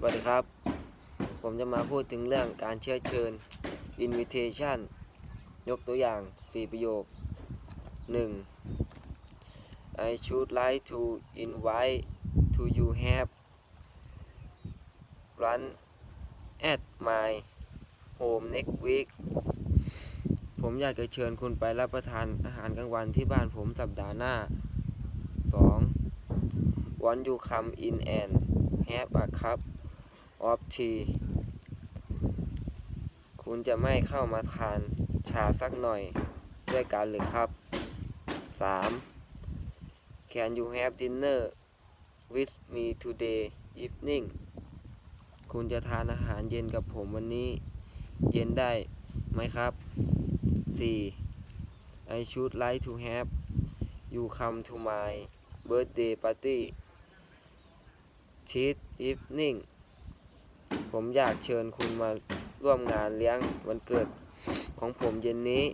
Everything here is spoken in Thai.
สวัสดีครับ ผมจะมาพูดถึงเรื่องการเชื้อเชิญ invitation ยกตัวอย่าง 4 ประโยค 1. I should like to invite to you have run at my home next week ผมอยากจะเชิญคุณไปรับประทานอาหารกลางวันที่บ้านผมสัปดาห์หน้า 2. Want you come in and have a cup of tea คุณจะไม่เข้ามาทานชาสักหน่อยด้วยกันหรือครับ 3. Can you have dinner with me today evening คุณจะทานอาหารเย็นกับผมวันนี้ เย็นได้ไหมครับ 4. I should like to have you come to my birthday party this evening ผมอยากเชิญคุณมาร่วมงานเลี้ยงวันเกิดของผมเย็นนี้